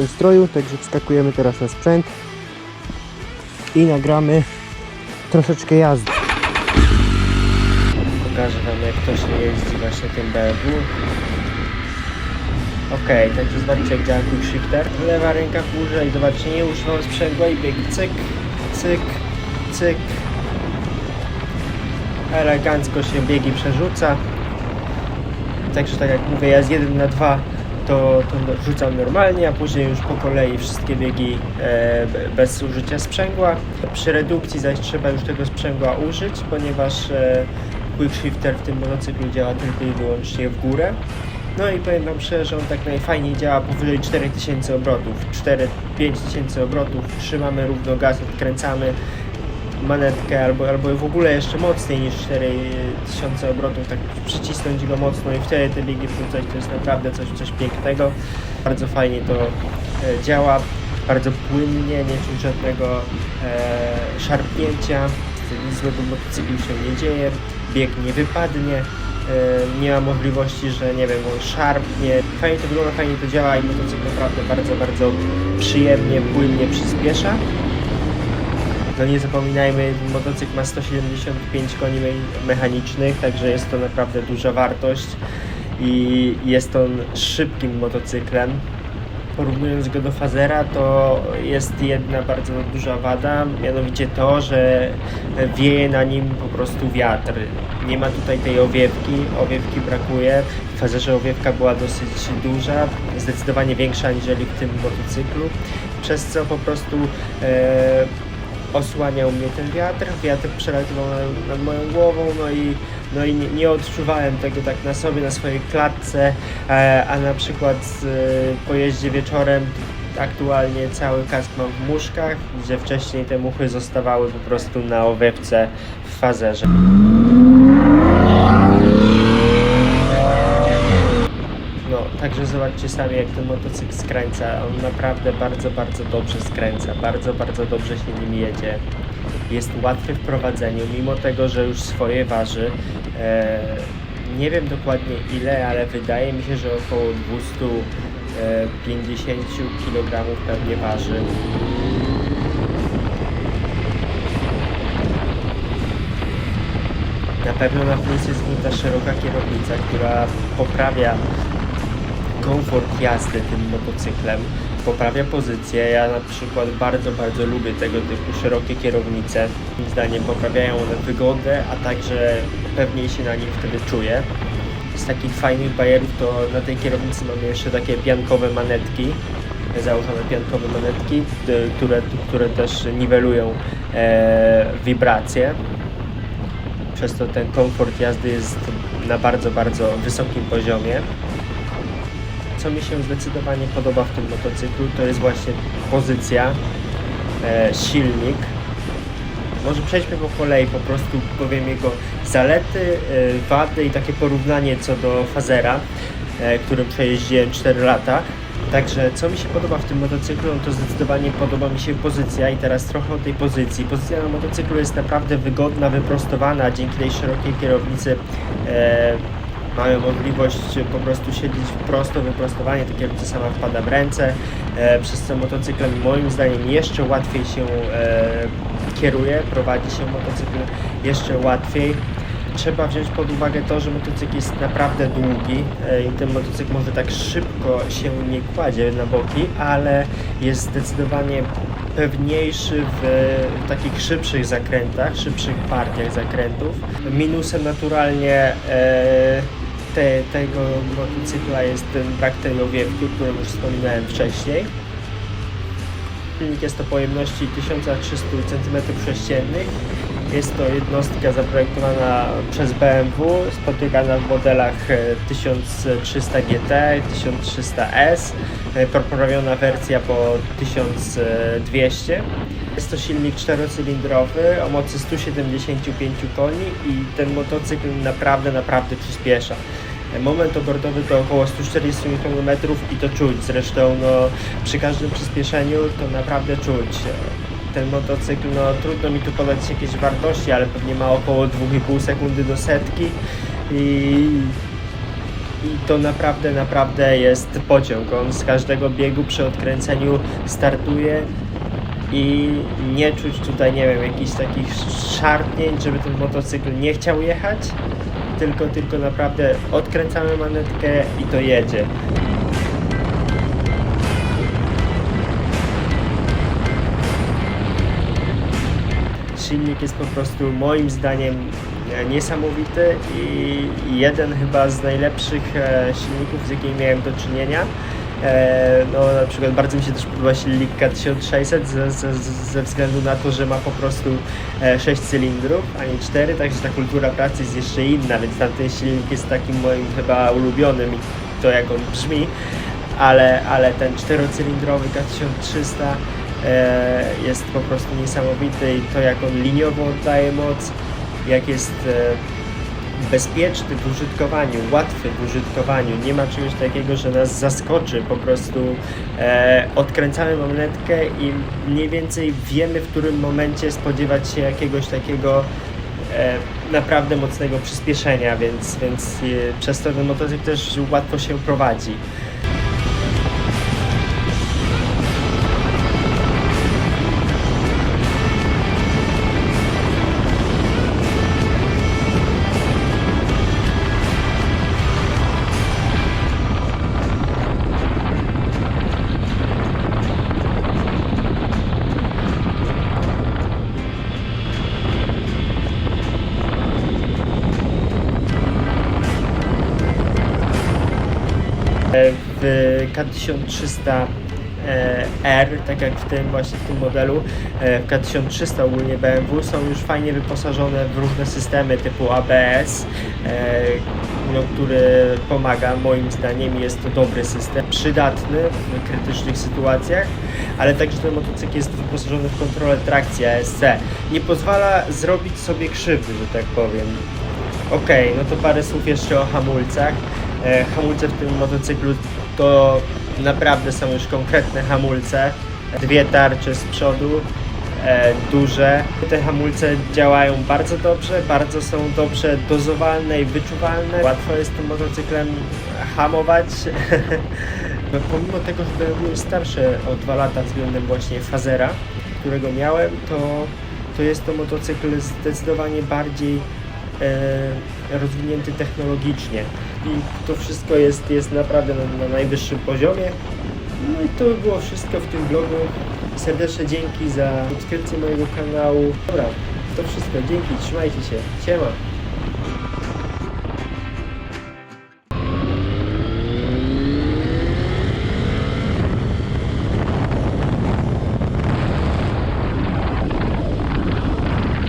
tym stroju, także wskakujemy teraz na sprzęt i nagramy troszeczkę jazdy. Pokażę Wam jak to się jeździ właśnie tym BMW. Okej, także zobaczcie jak działa quick shifter. Lewa ręka w górze i zobaczcie, nie używam sprzęgła i bieg cyk, cyk, cyk. Elegancko się biegi przerzuca. Także tak jak mówię, ja z 1 na 2 to, to rzucam normalnie, a później już po kolei wszystkie biegi e, be- bez użycia sprzęgła. Przy redukcji zaś trzeba już tego sprzęgła użyć, ponieważ e, quick shifter w tym motocyklu działa tylko i wyłącznie w górę. No i powiem Wam szczerze, że on tak najfajniej działa powyżej 4000 obrotów. 4-5 tysięcy obrotów, trzymamy równo gaz, odkręcamy manetkę albo, albo w ogóle jeszcze mocniej niż 4000 obrotów, tak przycisnąć go mocno i wtedy te biegi wrzucać, to jest naprawdę coś, coś pięknego. Bardzo fajnie to e, działa, bardzo płynnie, nie czuć żadnego e, szarpnięcia, nic złego motocyklu się nie dzieje, bieg nie wypadnie, e, nie ma możliwości, że nie wiem, on szarpnie. Fajnie to wygląda, fajnie to działa i motocykl naprawdę bardzo, bardzo przyjemnie, płynnie przyspiesza. No nie zapominajmy, motocykl ma 175 koni me- mechanicznych, także jest to naprawdę duża wartość i jest on szybkim motocyklem. Porównując go do Fazera, to jest jedna bardzo duża wada, mianowicie to, że wieje na nim po prostu wiatr. Nie ma tutaj tej owiewki, owiewki brakuje. W Fazerze owiewka była dosyć duża, zdecydowanie większa aniżeli w tym motocyklu, przez co po prostu e, osłaniał mnie ten wiatr, wiatr przelatywał nad, nad moją głową, no i, no i nie, nie odczuwałem tego tak na sobie, na swojej klatce, e, a na przykład e, po jeździe wieczorem aktualnie cały kask mam w muszkach, gdzie wcześniej te muchy zostawały po prostu na owiewce w fazerze. No, także zobaczcie sami jak ten motocykl skręca. On naprawdę bardzo, bardzo dobrze skręca. Bardzo, bardzo dobrze się nim jedzie. Jest łatwy w prowadzeniu, mimo tego, że już swoje waży. E, nie wiem dokładnie ile, ale wydaje mi się, że około 250 kg pewnie waży. Na pewno na plus jest ta szeroka kierownica, która poprawia komfort jazdy tym motocyklem, poprawia pozycję. Ja na przykład bardzo, bardzo lubię tego typu szerokie kierownice. Moim zdaniem poprawiają one wygodę, a także pewniej się na nim wtedy czuję. Z takich fajnych bajerów to na tej kierownicy mamy jeszcze takie piankowe manetki, założone piankowe manetki, które, które też niwelują e, wibracje przez to ten komfort jazdy jest na bardzo, bardzo wysokim poziomie. Co mi się zdecydowanie podoba w tym motocyklu, to jest właśnie pozycja, e, silnik. Może przejdźmy po kolei, po prostu powiem jego zalety, e, wady i takie porównanie co do Fazera, e, którym przejeździłem 4 lata. Także co mi się podoba w tym motocyklu, to zdecydowanie podoba mi się pozycja i teraz trochę o tej pozycji. Pozycja na motocyklu jest naprawdę wygodna, wyprostowana, dzięki tej szerokiej kierownicy e, mamy możliwość po prostu siedzieć prosto, wyprostowanie, ta kierownica sama wpada w ręce, e, przez co motocyklem moim zdaniem jeszcze łatwiej się e, kieruje, prowadzi się motocykl jeszcze łatwiej. Trzeba wziąć pod uwagę to, że motocykl jest naprawdę długi e, i ten motocykl może tak szybko się nie kładzie na boki, ale jest zdecydowanie pewniejszy w, takich szybszych zakrętach, szybszych partiach zakrętów. Minusem naturalnie te, tego motocykla jest ten brak tej owiewki, o którym już wspominałem wcześniej. Jest to pojemności 1300 cm3. Jest to jednostka zaprojektowana przez BMW, spotykana w modelach e, 1300 GT, 1300S, e, poprawiona wersja po 1200. Jest to silnik czterocylindrowy o mocy 175 koni i ten motocykl naprawdę, naprawdę przyspiesza. Moment obrotowy to około 140 Nm i to czuć. Zresztą no, przy każdym przyspieszeniu to naprawdę czuć. Ten motocykl, no trudno mi tu podać jakieś wartości, ale pewnie ma około 2,5 sekundy do setki i i to naprawdę, naprawdę jest pociąg. On z każdego biegu przy odkręceniu startuje i nie czuć tutaj, nie wiem, jakichś takich szarpnięć, żeby ten motocykl nie chciał jechać, tylko, tylko naprawdę odkręcamy manetkę i to jedzie. Silnik jest po prostu moim zdaniem e, niesamowity i jeden chyba z najlepszych e, silników, z jakimi miałem do czynienia. E, No, na przykład bardzo mi się też podoba silnik K1600 ze, ze, ze względu na to, że ma po prostu 6 cylindrów, a nie 4, także ta kultura pracy jest jeszcze inna, więc tamten silnik jest takim moim chyba ulubionym i to jak on brzmi, ale, ale ten czterocylindrowy K1300 e, jest po prostu niesamowity i to jak on liniowo oddaje moc, jak jest e, bezpieczny w użytkowaniu, łatwy w użytkowaniu, nie ma czegoś takiego, że nas zaskoczy, po prostu e, odkręcamy monetkę i mniej więcej wiemy w którym momencie spodziewać się jakiegoś takiego e, naprawdę mocnego przyspieszenia, więc, więc e, przez to ten motocykl też łatwo się prowadzi. K1300 e, R, tak jak w tym właśnie w tym modelu, e, w K1300 ogólnie BMW są już fajnie wyposażone w różne systemy typu ABS, e, no, który pomaga, moim zdaniem jest to dobry system, przydatny w krytycznych sytuacjach, ale także ten motocykl jest wyposażony w kontrolę trakcji ASC. Nie pozwala zrobić sobie krzywdy, że tak powiem. Okej, no to parę słów jeszcze o hamulcach. E, hamulce w tym motocyklu to naprawdę są już konkretne hamulce. Dwie tarcze z przodu, e, duże. Te hamulce działają bardzo dobrze, bardzo są dobrze dozowalne i wyczuwalne. Łatwo jest tym motocyklem hamować. No, Pomimo tego, że BMW jest starsze o dwa lata względem właśnie Fazera, którego miałem, to, to jest to motocykl zdecydowanie bardziej rozwinięty technologicznie i to wszystko jest, jest naprawdę na, na najwyższym poziomie. No i to by było wszystko w tym vlogu. Serdeczne dzięki za subskrypcję mojego kanału. Dobra, to wszystko. Dzięki, trzymajcie się. Siema.